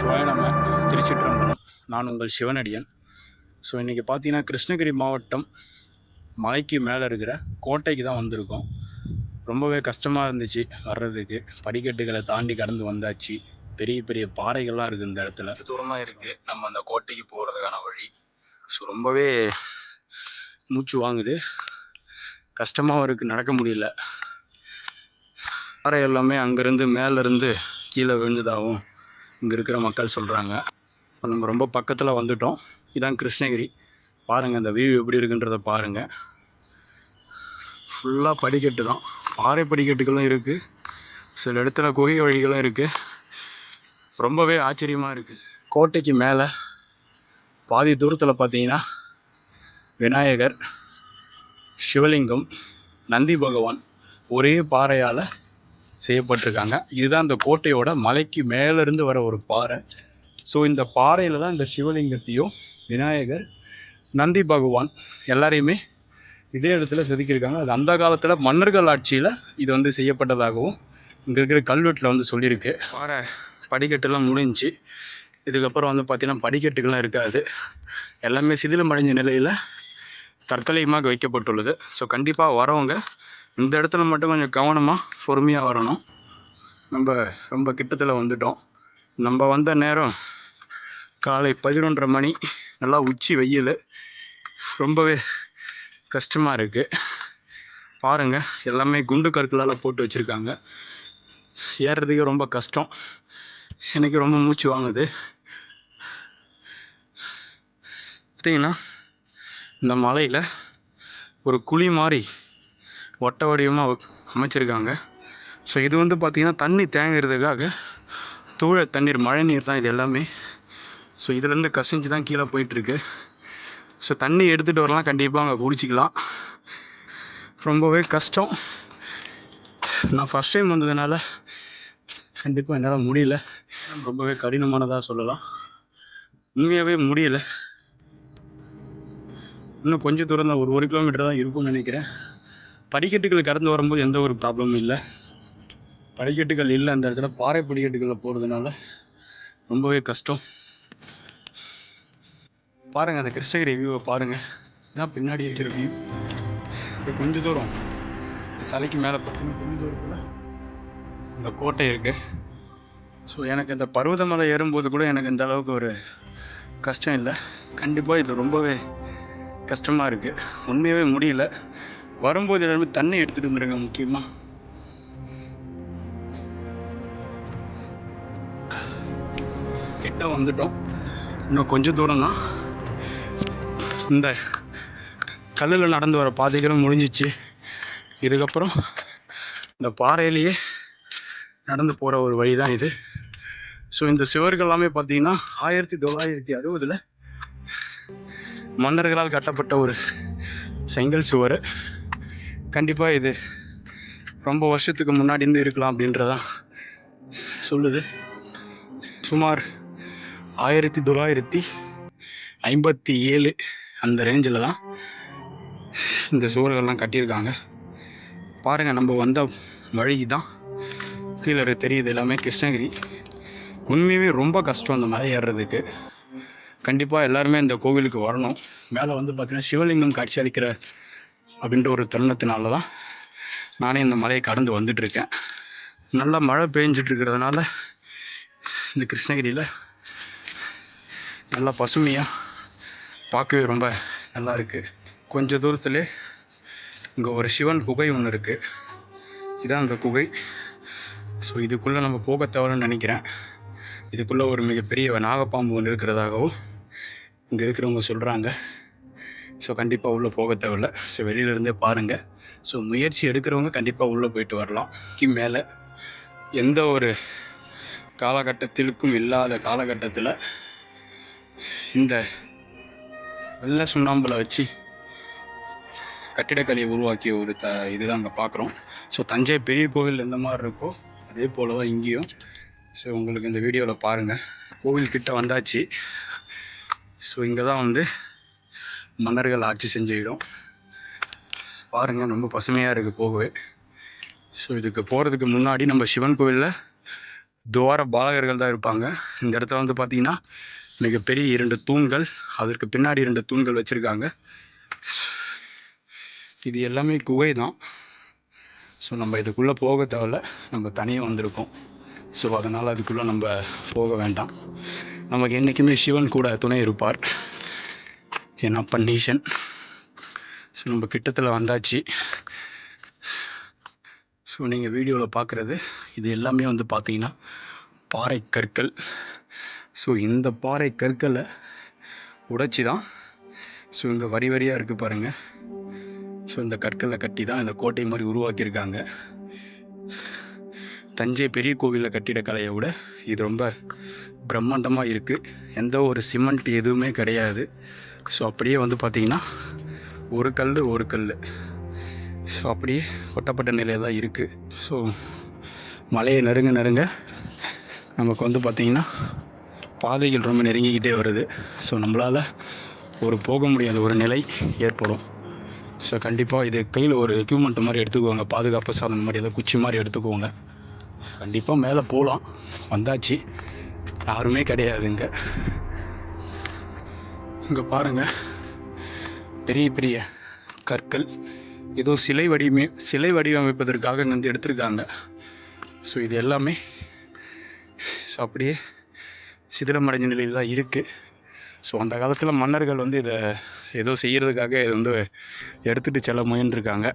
சிவாய நம்ம திருச்சிற்றம்பலம். நான் உங்கள் சிவனடியன். ஸோ இன்றைக்கி பார்த்தீங்கன்னா கிருஷ்ணகிரி மாவட்டம் மலைக்கு மேலே இருக்கிற கோட்டைக்கு தான் வந்திருக்கோம். ரொம்பவே கஷ்டமாக இருந்துச்சு வர்றதுக்கு. படிக்கட்டுகளை தாண்டி கடந்து வந்தாச்சு. பெரிய பெரிய பாறைகள்லாம் இருக்குது இந்த இடத்துல. தூரமாக இருக்குது நம்ம அந்த கோட்டைக்கு போகிறதுக்கான வழி. ஸோ ரொம்பவே மூச்சு வாங்குது. கஷ்டமாகவும் இருக்குது நடக்க முடியல. பாறை எல்லாமே அங்கேருந்து மேலேருந்து கீழே விழுந்ததாகவும் இங்கே இருக்கிற மக்கள் சொல்கிறாங்க இப்போ நம்ம ரொம்ப பக்கத்தில் வந்துட்டோம். இதான் கிருஷ்ணகிரி. பாருங்கள் அந்த வியூ எப்படி இருக்குன்றத பாருங்கள் ஃபுல்லாக படிக்கட்டு தான். பாறை படிக்கட்டுகளும் இருக்குது சில இடத்துல குகை வழிகளும் இருக்குது ரொம்பவே ஆச்சரியமாக இருக்குது கோட்டைக்கு மேலே பாதி தூரத்தில் பார்த்தீங்கன்னா விநாயகர் சிவலிங்கம் நந்தி பகவான் ஒரே பாறையால் செய்யப்பட்டிருக்காங்க. இதுதான் அந்த கோட்டையோட மலைக்கு மேலேருந்து வர ஒரு பாறை. ஸோ இந்த பாறையில் தான் இந்த சிவலிங்கத்தையும் விநாயகர் நந்தி பகவான் எல்லாரையுமே இதே இடத்துல செதுக்கியிருக்காங்க. அது அந்த காலத்தில் மன்னர்கள் ஆட்சியில் இது வந்து செய்யப்பட்டதாகவும் இங்கே இருக்கிற கல்வெட்டில் வந்து சொல்லியிருக்கு. பாறை படிக்கட்டுலாம் முடிஞ்சு இதுக்கப்புறம் வந்து பார்த்திங்கன்னா படிக்கட்டுகள்லாம் இருக்காது. எல்லாமே சிதிலமடைஞ்ச நிலையில் தற்காலிகமாக வைக்கப்பட்டுள்ளது. ஸோ கண்டிப்பாக வரவங்க இந்த இடத்துல மட்டும் கொஞ்சம் கவனமாக பொறுமையாக வரணும். நம்ம ரொம்ப கிட்டத்தில் வந்துட்டோம். நம்ம வந்த நேரம் காலை பதினொன்றரை மணி. நல்லா உச்சி வெயில். ரொம்பவே கஷ்டமாக இருக்குது பாருங்கள் எல்லாமே குண்டு கற்களால் போட்டு வச்சுருக்காங்க. ஏறுறதுக்கே ரொம்ப கஷ்டம். எனக்கு ரொம்ப மூச்சு வாங்குது. பார்த்தீங்கன்னா இந்த மலையில் ஒரு குழி மாதிரி ஒட்ட வடிவமாக அமைச்சிருக்காங்க. ஸோ இது வந்து பார்த்திங்கன்னா தண்ணி தேங்குறதுக்காக தூழ தண்ணீர் மழை நீர் தான் இது எல்லாமே. ஸோ இதுலேருந்து கசிஞ்சு தான் கீழே போயிட்டுருக்கு. ஸோ தண்ணி எடுத்துகிட்டு வரலாம். கண்டிப்பாக அங்கே குடிச்சிக்கலாம். ரொம்பவே கஷ்டம். நான் ஃபஸ்ட் டைம் வந்ததுனால கண்டிப்பாக என்னால் முடியல. ரொம்பவே கடினமானதாக சொல்லலாம். உண்மையாகவே முடியல. இன்னும் கொஞ்சம் தூரம் தான் ஒரு ஒரு கிலோமீட்டர் தான் இருக்கும்னு நினைக்கிறேன். படிக்கட்டுகள் கடந்து வரும்போது எந்த ஒரு ப்ராப்ளமும் இல்லை. படிக்கட்டுகள் இல்லை அந்த இடத்துல. பாறை படிக்கட்டுகளில் போகிறதுனால ரொம்பவே கஷ்டம். பாருங்கள் அந்த கிருஷ்ணகிரி வியூவை பாருங்கள் இதான் பின்னாடி இருக்கிற வியூ இது கொஞ்சம் தூரம். இந்த தலைக்கு மேலே பார்த்தீங்கன்னா கொஞ்சம் தூரத்தில் அந்த கோட்டை இருக்குது ஸோ எனக்கு இந்த பருவதமலை ஏறும்போது கூட எனக்கு இந்த அளவுக்கு ஒரு கஷ்டம் இல்லை. கண்டிப்பாக இது ரொம்பவே கஷ்டமாக இருக்குது உண்மையாகவே முடியல. வரும்போது எல்லாருமே தண்ணி எடுத்துகிட்டு வந்துருங்க முக்கியமாக கிட்ட வந்துட்டோம். இன்னும் கொஞ்சம் தூரம் தான் இந்த கல்லில் நடந்து வர பாதைகளும் முடிஞ்சிச்சு. இதுக்கப்புறம் இந்த பாறையிலேயே நடந்து போகிற ஒரு வழி தான் இது. ஸோ இந்த சுவர்கள் எல்லாமே பார்த்தீங்கன்னா ஆயிரத்தி தொள்ளாயிரத்தி அறுபதில் மன்னர்களால் கட்டப்பட்ட ஒரு செங்கல் சுவர். கண்டிப்பாக இது ரொம்ப வருஷத்துக்கு முன்னாடி இருந்து இருக்கலாம் அப்படின்றதான் சொல்லுது. சுமார் ஆயிரத்தி தொள்ளாயிரத்தி ஐம்பத்தி ஏழு அந்த ரேஞ்சில் தான் இந்த சுவர்கள்லாம் கட்டியிருக்காங்க. பாருங்கள் நம்ம வந்த வழி தான் கீழே தெரியுது எல்லாமே. கிருஷ்ணகிரி. உண்மையுமே ரொம்ப கஷ்டம் அந்த மலை ஏறுறதுக்கு. கண்டிப்பாக எல்லாருமே இந்த கோவிலுக்கு வரணும். மேலே வந்து பார்த்திங்கன்னா சிவலிங்கம் காட்சி அளிக்கிற அப்படின்ற ஒரு தருணத்தினால தான் நானே இந்த மலையை கடந்து வந்துட்டுருக்கேன். நல்லா மழை பெஞ்சிட்டு இருக்கிறதுனால இந்த கிருஷ்ணகிரியில் நல்லா பசுமையாக பார்க்கவே ரொம்ப நல்லா இருக்குது கொஞ்ச தூரத்துலே இங்கே ஒரு சிவன் குகை ஒன்று இருக்குது இதுதான் அந்த குகை. ஸோ இதுக்குள்ளே நம்ம போக தேவைன்னு நினைக்கிறேன். இதுக்குள்ளே ஒரு மிகப்பெரிய நாகப்பாம்பு ஒன்று இருக்கிறதாகவும் இங்கே இருக்கிறவங்க சொல்கிறாங்க ஸோ கண்டிப்பாக உள்ளே போக தேவையில்ல. ஸோ வெளியிலேருந்தே பாருங்கள் ஸோ முயற்சி எடுக்கிறவங்க கண்டிப்பாக உள்ளே போயிட்டு வரலாம். கி மேலே எந்த ஒரு காலகட்டத்திற்கும் இல்லாத காலகட்டத்தில் இந்த வெள்ளை சுண்ணாம்பில் வச்சு கட்டிடக்கலையை உருவாக்கிய ஒரு த இதுதான் அங்கே பார்க்குறோம் ஸோ தஞ்சை பெரிய கோவில் எந்த மாதிரி இருக்கோ அதே போல் தான் இங்கேயும். ஸோ உங்களுக்கு இந்த வீடியோவில் பாருங்கள் கோவில் கிட்ட வந்தாச்சு. ஸோ இங்கே தான் வந்து மன்னர்கள் ஆட்சி செஞ்ச இடம். பாருங்கள் ரொம்ப பசுமையாக இருக்குது போகவே ஸோ இதுக்கு போகிறதுக்கு முன்னாடி நம்ம சிவன் கோவிலில் துவார பாலகர்கள் தான் இருப்பாங்க. இந்த இடத்துல வந்து பார்த்திங்கன்னா மிகப்பெரிய இரண்டு தூண்கள் அதற்கு பின்னாடி இரண்டு தூண்கள் வச்சுருக்காங்க. இது எல்லாமே குகை தான். ஸோ நம்ம இதுக்குள்ளே போக தேவையில்ல. நம்ம தனியாக வந்திருக்கோம். ஸோ அதனால் அதுக்குள்ளே நம்ம போக வேண்டாம். நமக்கு என்றைக்குமே சிவன் கூட துணை இருப்பார். என் கண்டிஷன் நீஷன் ஸோ நம்ம கிட்டத்தில் வந்தாச்சு. ஸோ நீங்கள் வீடியோவில் பார்க்குறது இது எல்லாமே வந்து பார்த்தீங்கன்னா பாறை கற்கள். ஸோ இந்த பாறை கற்களை உடைச்சி தான் ஸோ இங்கே வரி வரியாக இருக்குது பாருங்கள் ஸோ இந்த கற்களை கட்டி தான் இந்த கோட்டை மாதிரி உருவாக்கியிருக்காங்க. தஞ்சை பெரிய கோவிலில் கட்டிட கலையை விட இது ரொம்ப பிரம்மாண்டமாக இருக்குது எந்த ஒரு சிமெண்ட் எதுவுமே கிடையாது. ஸோ அப்படியே வந்து பார்த்திங்கன்னா ஒரு கல் ஒரு கல் ஸோ அப்படியே ஒட்டப்பட்ட நிலையில் தான் இருக்குது ஸோ மலையை நெருங்க நெருங்க நமக்கு வந்து பார்த்திங்கன்னா பாதைகள் ரொம்ப நெருங்கிக்கிட்டே வருது. ஸோ நம்மளால் ஒரு போக முடியாத ஒரு நிலை ஏற்படும். ஸோ கண்டிப்பாக இது கையில் ஒரு எக்யூப்மெண்ட் மாதிரி எடுத்துக்கோங்க. பாதுகாப்பு சாதனம் மாதிரி ஏதோ குச்சி மாதிரி எடுத்துக்கோங்க. கண்டிப்பாக மேலே போகலாம் வந்தாச்சு. யாருமே கிடையாது இங்கே பாருங்கள் பெரிய பெரிய கற்கள். ஏதோ சிலை வடிவமே சிலை வடிவமைப்பதற்காக இங்கே வந்து எடுத்திருக்காங்க. ஸோ இது எல்லாமே ஸோ அப்படியே சிதிலமடைஞ்ச நிலையில் தான் இருக்குது ஸோ அந்த காலத்தில் மன்னர்கள் வந்து இதை ஏதோ செய்கிறதுக்காக இதை வந்து எடுத்துகிட்டு செல்ல முயன்றிருக்காங்க.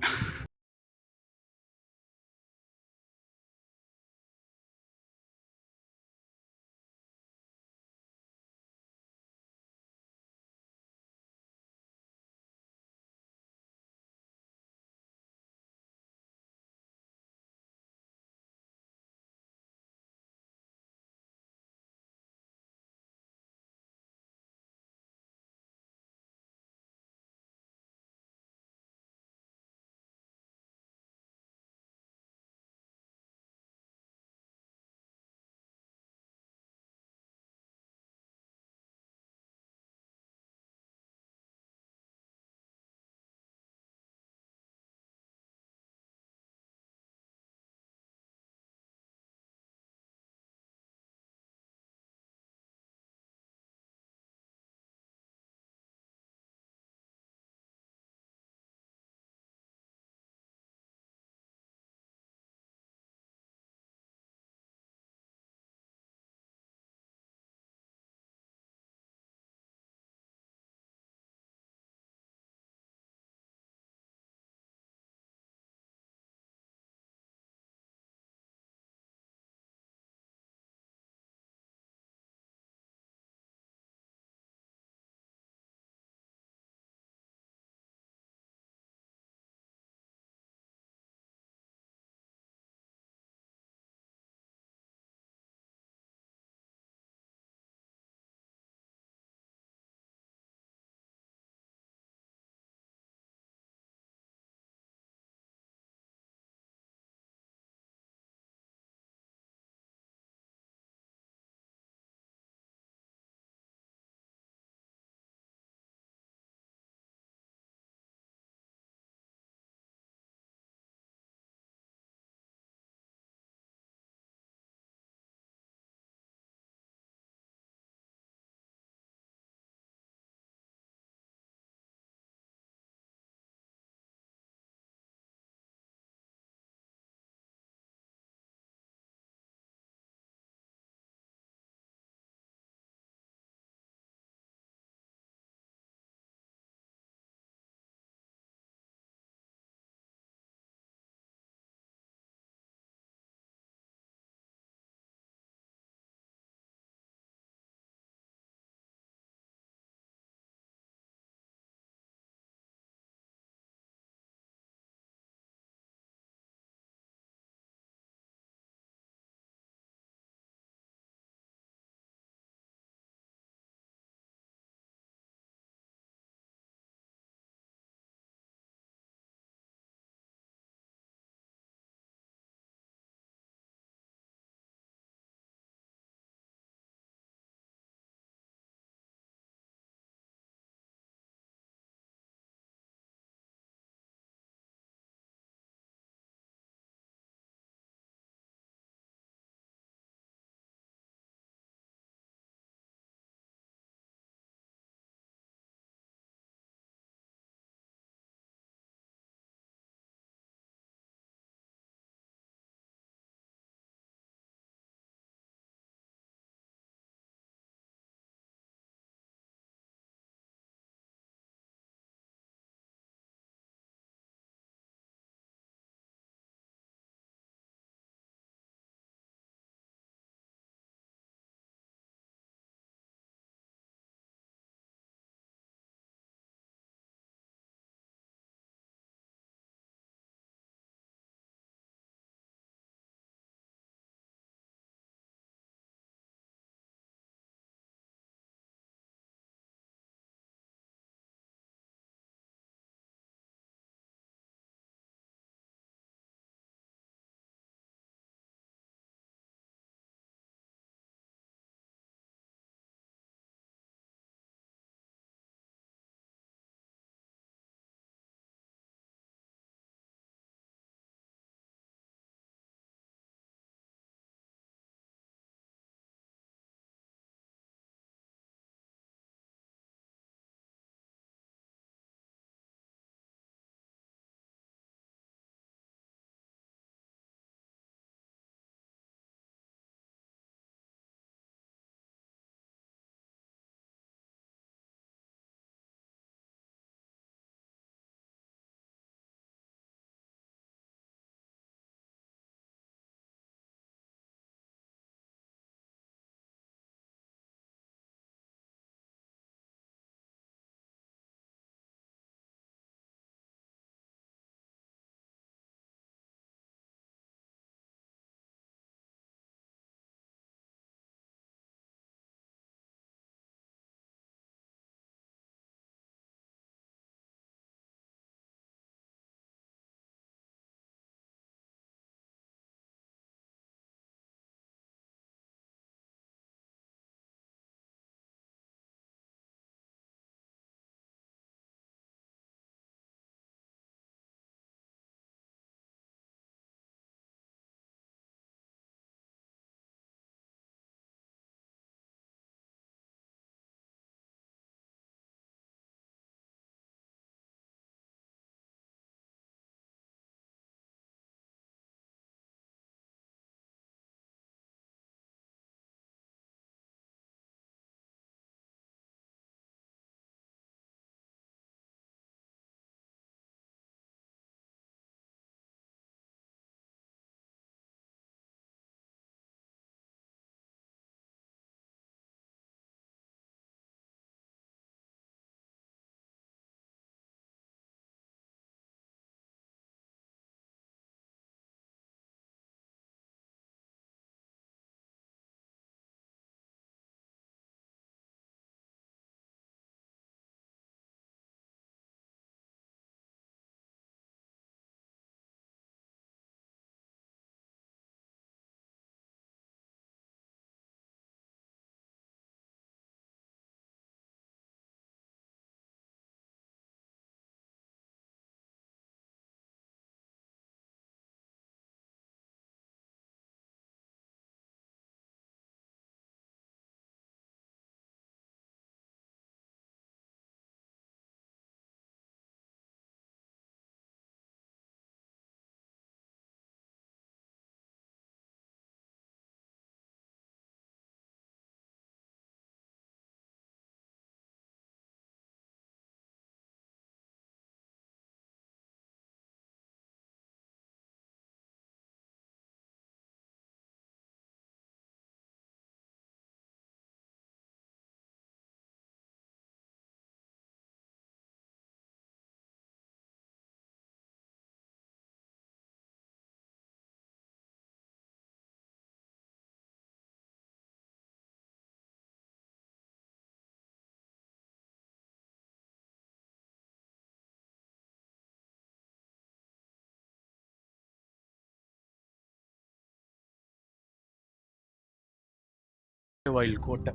வாயில் கோட்டை.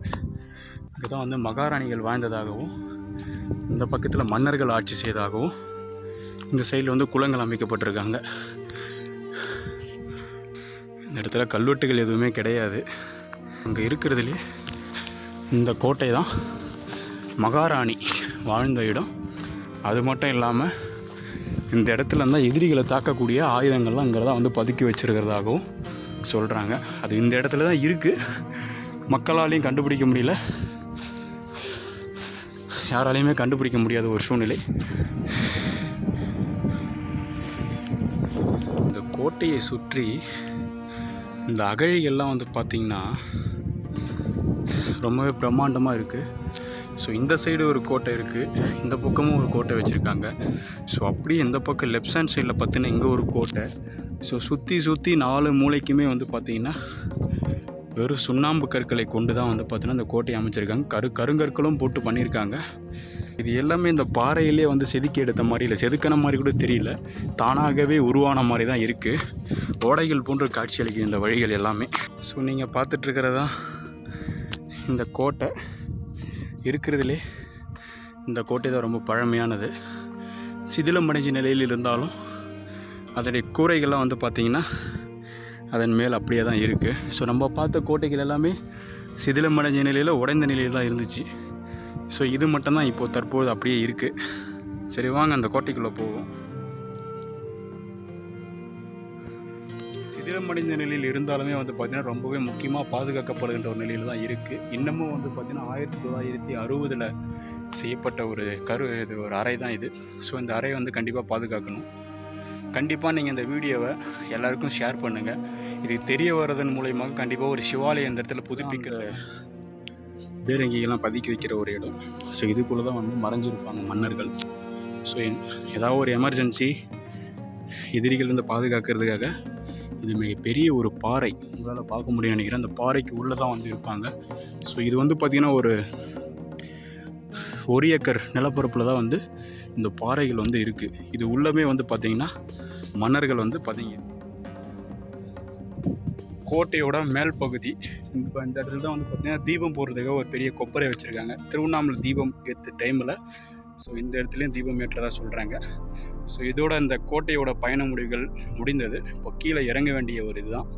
இங்கே தான் வந்து மகாராணிகள் வாழ்ந்ததாகவும் இந்த பக்கத்தில் மன்னர்கள் ஆட்சி செய்ததாகவும் இந்த சைடில் வந்து குளங்கள் அமைக்கப்பட்டிருக்காங்க. இந்த இடத்துல கல்வெட்டுகள் எதுவுமே கிடையாது. அங்கே இருக்கிறதுலே இந்த கோட்டை தான் மகாராணி வாழ்ந்த இடம். அது மட்டும் இல்லாமல் இந்த இடத்துல இருந்தால் எதிரிகளை தாக்கக்கூடிய ஆயுதங்கள்லாம் அங்கே தான் வந்து பதுக்கி வச்சிருக்கிறதாகவும் சொல்கிறாங்க அது இந்த இடத்துல தான் இருக்குது மக்களாலையும் கண்டுபிடிக்க முடியல. யாராலையுமே கண்டுபிடிக்க முடியாத ஒரு சூழ்நிலை. இந்த கோட்டையை சுற்றி இந்த அகழிகள்லாம் வந்து பார்த்திங்கன்னா ரொம்பவே பிரம்மாண்டமாக இருக்குது ஸோ இந்த சைடு ஒரு கோட்டை இருக்குது இந்த பக்கமும் ஒரு கோட்டை வச்சுருக்காங்க. ஸோ அப்படியே இந்த பக்கம் லெஃப்ட் ஹேண்ட் சைடில் பார்த்தீங்கன்னா இங்கே ஒரு கோட்டை. ஸோ சுற்றி சுற்றி நாலு மூலைக்குமே வந்து பார்த்திங்கன்னா வெறும் சுண்ணாம்பு கற்களை கொண்டு தான் வந்து பார்த்தீங்கன்னா இந்த கோட்டையை அமைச்சிருக்காங்க. கரு கருங்கற்களும் போட்டு பண்ணியிருக்காங்க. இது எல்லாமே இந்த பாறையிலே வந்து செதுக்கி எடுத்த மாதிரி இல்லை. செதுக்கின மாதிரி கூட தெரியல. தானாகவே உருவான மாதிரி தான் இருக்குது ஓடைகள் போன்ற காட்சியளிக்கும் இந்த வழிகள் எல்லாமே. ஸோ நீங்கள் பார்த்துட்ருக்கிறதா இந்த கோட்டை இருக்கிறதுலே இந்த கோட்டை தான் ரொம்ப பழமையானது. சிதிலமடைஞ்ச நிலையில் இருந்தாலும் அதனுடைய கூரைகள்லாம் வந்து பார்த்திங்கன்னா அதன் மேல் அப்படியே தான் இருக்குது ஸோ நம்ம பார்த்த கோட்டைகள் எல்லாமே சிதிலமடைஞ்ச நிலையில் உடைந்த நிலையில் தான் இருந்துச்சு. ஸோ இது மட்டும்தான் இப்போது தற்போது அப்படியே இருக்குது சரி வாங்க அந்த கோட்டைக்குள்ளே போவோம். சிதிலமடைந்த நிலையில் இருந்தாலுமே வந்து பார்த்திங்கன்னா ரொம்பவே முக்கியமாக பாதுகாக்கப்படுகின்ற ஒரு நிலையில் தான் இருக்குது இன்னமும் வந்து பார்த்திங்கன்னா ஆயிரத்தி தொள்ளாயிரத்தி அறுபதில் செய்யப்பட்ட ஒரு கரு இது ஒரு அறை தான் இது. ஸோ இந்த அறை வந்து கண்டிப்பாக பாதுகாக்கணும். கண்டிப்பாக நீங்கள் இந்த வீடியோவை எல்லாருக்கும் ஷேர் பண்ணுங்கள் இது தெரிய வர்றதன் மூலயமாக கண்டிப்பாக ஒரு சிவாலயம் இந்த இடத்துல புதுப்பிக்கிற பீரங்கிகள்லாம் பதுக்கி வைக்கிற ஒரு இடம். ஸோ இதுக்குள்ளே தான் வந்து மறைஞ்சிருப்பாங்க மன்னர்கள். ஸோ ஏதாவது ஒரு எமர்ஜென்சி எதிரிகள்லேருந்து பாதுகாக்கிறதுக்காக இது மிகப்பெரிய ஒரு பாறை. உங்களால் பார்க்க முடியும் நினைக்கிறேன். அந்த பாறைக்கு உள்ளே தான் வந்து இருப்பாங்க. ஸோ இது வந்து பார்த்திங்கன்னா ஒரு ஒரு ஏக்கர் நிலப்பரப்பில் தான் வந்து இந்த பாறைகள் வந்து இருக்குது இது உள்ளமே வந்து பார்த்திங்கன்னா மன்னர்கள் வந்து பார்த்திங்க கோட்டையோட மேல் பகுதி. இந்த இந்த இடத்துல தான் வந்து பார்த்திங்கன்னா தீபம் போடுறதுக்காக ஒரு பெரிய கொப்பரை வச்சுருக்காங்க. திருவண்ணாமலை தீபம் ஏற்ற டைமில் ஸோ இந்த இடத்துலையும் தீபம் ஏற்றதாக சொல்கிறாங்க ஸோ இதோட இந்த கோட்டையோட பயண முடிவுகள் முடிந்தது. இப்போ கீழே இறங்க வேண்டிய ஒரு இதுதான்.